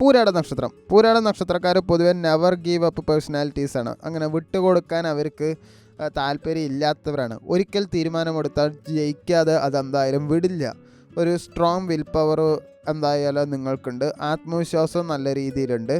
പൂരാട നക്ഷത്രം. പൂരാട നക്ഷത്രക്കാർ പൊതുവെ നെവർ ഗീവ് അപ്പ് പേഴ്സണാലിറ്റീസ് ആണ്. അങ്ങനെ വിട്ടുകൊടുക്കാൻ അവർക്ക് താല്പര്യം ഇല്ലാത്തവരാണ് ഒരിക്കൽ തീരുമാനമെടുത്താൽ ജയിക്കാതെ അതെന്തായാലും വിടില്ല. ഒരു സ്ട്രോങ് വിൽ പവർ എന്തായാലും നിങ്ങൾക്കുണ്ട്. ആത്മവിശ്വാസം നല്ല രീതിയിലുണ്ട്.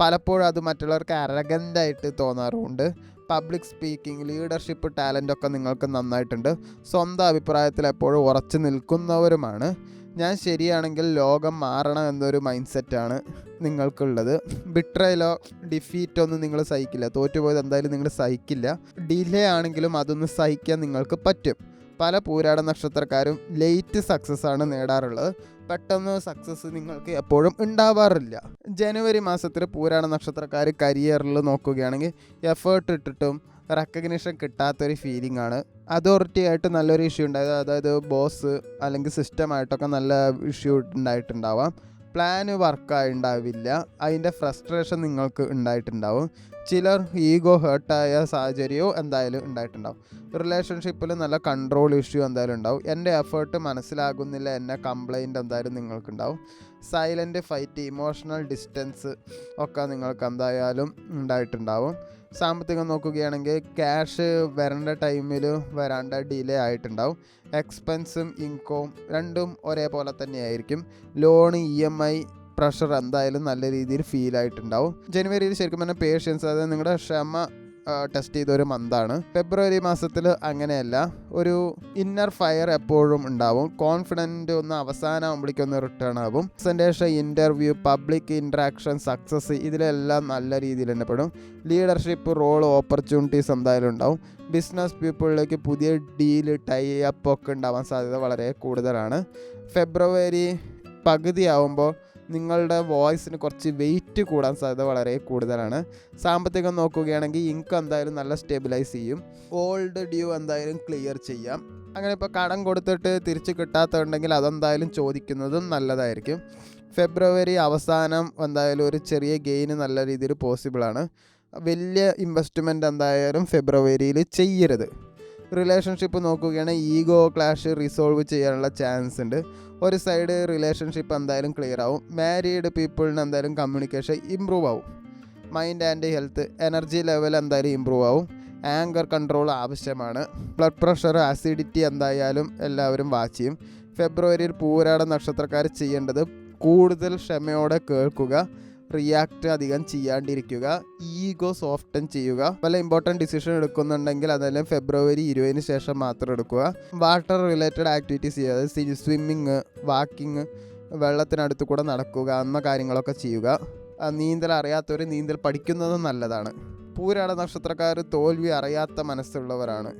പലപ്പോഴും അത് മറ്റുള്ളവർക്ക് അരഗന്റായിട്ട് തോന്നാറുമുണ്ട്. പബ്ലിക് സ്പീക്കിംഗ് ലീഡർഷിപ്പ് ടാലന്റൊക്കെ നിങ്ങൾക്ക് നന്നായിട്ടുണ്ട്. സ്വന്തം അഭിപ്രായത്തിൽ എപ്പോഴും ഉറച്ചു നിൽക്കുന്നവരുമാണ്. ഞാൻ ശരിയാണെങ്കിൽ ലോകം മാറണം എന്നൊരു മൈൻഡ് സെറ്റാണ് നിങ്ങൾക്കുള്ളത്. ബിട്രയിലോ ഡിഫീറ്റോ ഒന്നും നിങ്ങൾ സഹിക്കില്ല. തോറ്റുപോയത് എന്തായാലും നിങ്ങൾ സഹിക്കില്ല. ഡിലേ ആണെങ്കിലും അതൊന്ന് സഹിക്കാൻ നിങ്ങൾക്ക് പറ്റും. പല പൂരാട നക്ഷത്രക്കാരും ലേറ്റ് സക്സസ് ആണ് നേടാറുള്ളത്. പെട്ടെന്ന് സക്സസ് നിങ്ങൾക്ക് എപ്പോഴും ഉണ്ടാവാറില്ല. ജനുവരി മാസത്തിൽ പൂരാട നക്ഷത്രക്കാർ കരിയറിൽ നോക്കുകയാണെങ്കിൽ എഫേർട്ട് ഇട്ടിട്ടും റെക്കഗ്നേഷൻ കിട്ടാത്തൊരു ഫീലിംഗ് ആണ്. അതോറിറ്റി ആയിട്ട് നല്ലൊരു ഇഷ്യൂ ഉണ്ടായത് അതായത് ബോസ് അല്ലെങ്കിൽ സിസ്റ്റമായിട്ടൊക്കെ നല്ല ഇഷ്യൂ ഉണ്ടായിട്ടുണ്ടാവാം. പ്ലാന് വർക്കായി ഉണ്ടാവില്ല അതിന്റെ ഫ്രസ്ട്രേഷൻ നിങ്ങൾക്ക് ഉണ്ടായിട്ടുണ്ടാവും. ചിലർ ഈഗോ ഹേർട്ടായ സാഹചര്യവും എന്തായാലും ഉണ്ടായിട്ടുണ്ടാവും. റിലേഷൻഷിപ്പിൽ നല്ല കൺട്രോൾ ഇഷ്യൂ എന്തായാലും ഉണ്ടാവും. എന്റെ എഫേർട്ട് മനസ്സിലാകുന്നില്ല എന്നെ കംപ്ലൈന്റ് എന്തായാലും നിങ്ങൾക്കുണ്ടാവും. സൈലന്റ് ഫൈറ്റ് ഇമോഷണൽ ഡിസ്റ്റൻസ് ഒക്കെ നിങ്ങൾക്ക് എന്തായാലും ഉണ്ടായിട്ടുണ്ടാവും. സാമ്പത്തികം നോക്കുകയാണെങ്കിൽ ക്യാഷ് വരേണ്ട ടൈമിൽ വരാണ്ട ഡിലേ ആയിട്ടുണ്ടാവും. എക്സ്പെൻസും ഇൻകവും രണ്ടും ഒരേപോലെ തന്നെയായിരിക്കും. Loan E M I pressure എന്തായാലും നല്ല രീതിയിൽ ഫീൽ ആയിട്ടുണ്ടാവും. ജനുവരിയിൽ ശരിക്കും പറഞ്ഞാൽ പേഷ്യൻസ് അതായത് നിങ്ങളുടെ ക്ഷമ ടെസ്റ്റ് ചെയ്ത ഒരു മന്താണ് ഫെബ്രുവരി മാസത്തിൽ അങ്ങനെയല്ല. ഒരു ഇന്നർ ഫയർ എപ്പോഴും ഉണ്ടാവും. കോൺഫിഡന്റ് ഒന്ന് അവസാനമാകുമ്പോഴേക്കൊന്ന് റിട്ടേൺ ആവും. Presentation interview public interaction success ഇതിലെല്ലാം നല്ല രീതിയിൽ തന്നെ പെടും. ലീഡർഷിപ്പ് റോൾ ഓപ്പർച്യൂണിറ്റീസ് എന്തായാലും ഉണ്ടാവും. ബിസിനസ് പീപ്പിളിലേക്ക് പുതിയ ഡീൽ ടൈ അപ്പ് ഒക്കെ ഉണ്ടാവാൻ സാധ്യത വളരെ കൂടുതലാണ്. ഫെബ്രുവരി പകുതിയാവുമ്പോൾ നിങ്ങളുടെ വോയിസിന് കുറച്ച് വെയിറ്റ് കൂടാൻ സാധ്യത വളരെ കൂടുതലാണ്. സാമ്പത്തികം നോക്കുകയാണെങ്കിൽ ഇൻകം എന്തായാലും നല്ല സ്റ്റെബിലൈസ് ചെയ്യും. ഓൾഡ് ഡ്യൂ എന്തായാലും ക്ലിയർ ചെയ്യാം. അങ്ങനെ ഇപ്പോൾ കടം കൊടുത്തിട്ട് തിരിച്ച് കിട്ടാത്തതുണ്ടെങ്കിൽ അതെന്തായാലും ചോദിക്കുന്നതും നല്ലതായിരിക്കും. ഫെബ്രുവരി അവസാനം എന്തായാലും ഒരു ചെറിയ ഗെയിന് നല്ല രീതിയിൽ പോസിബിളാണ് വലിയ ഇൻവെസ്റ്റ്മെന്റ് എന്തായാലും ഫെബ്രുവരിയിൽ ചെയ്യരുത്. റിലേഷൻഷിപ്പ് നോക്കുകയാണെങ്കിൽ ഈഗോ ക്ലാഷ് റിസോൾവ് ചെയ്യാനുള്ള ചാൻസ് ഉണ്ട്. ഒരു സൈഡ് റിലേഷൻഷിപ്പ് എന്തായാലും ക്ലിയർ ആവും. മാരീഡ് പീപ്പിളിന് എന്തായാലും കമ്മ്യൂണിക്കേഷൻ ഇമ്പ്രൂവ് ആവും. Mind and health energy level എന്തായാലും ഇമ്പ്രൂവ് ആവും. ആങ്കർ കൺട്രോൾ ആവശ്യമാണ്. ബ്ലഡ് പ്രഷർ ആസിഡിറ്റി എന്തായാലും എല്ലാവരും വാച്ച് ചെയ്യും. ഫെബ്രുവരിയിൽ പൂരാട നക്ഷത്രക്കാർ ചെയ്യേണ്ടത് കൂടുതൽ ക്ഷമയോടെ കേൾക്കുക. റിയാക്ട് അധികം ചെയ്യാണ്ടിരിക്കുക ഈഗോ സോഫ്റ്റൻ ചെയ്യുക വല്ല ഇമ്പോർട്ടന്റ് ഡിസിഷൻ എടുക്കുന്നുണ്ടെങ്കിൽ അതെല്ലാം ഫെബ്രുവരി ഇരുപതിന് ശേഷം മാത്രം എടുക്കുക. വാട്ടർ റിലേറ്റഡ് ആക്ടിവിറ്റീസ് ചെയ്യുക സ്വിമ്മിങ് വാക്കിങ് വെള്ളത്തിനടുത്ത് കൂടെ നടക്കുക എന്ന കാര്യങ്ങളൊക്കെ ചെയ്യുക. നീന്തൽ അറിയാത്തവർ നീന്തൽ പഠിക്കുന്നതും നല്ലതാണ്. പൂരാട നക്ഷത്രക്കാർ തോൽവി അറിയാത്ത മനസ്സുള്ളവരാണ്.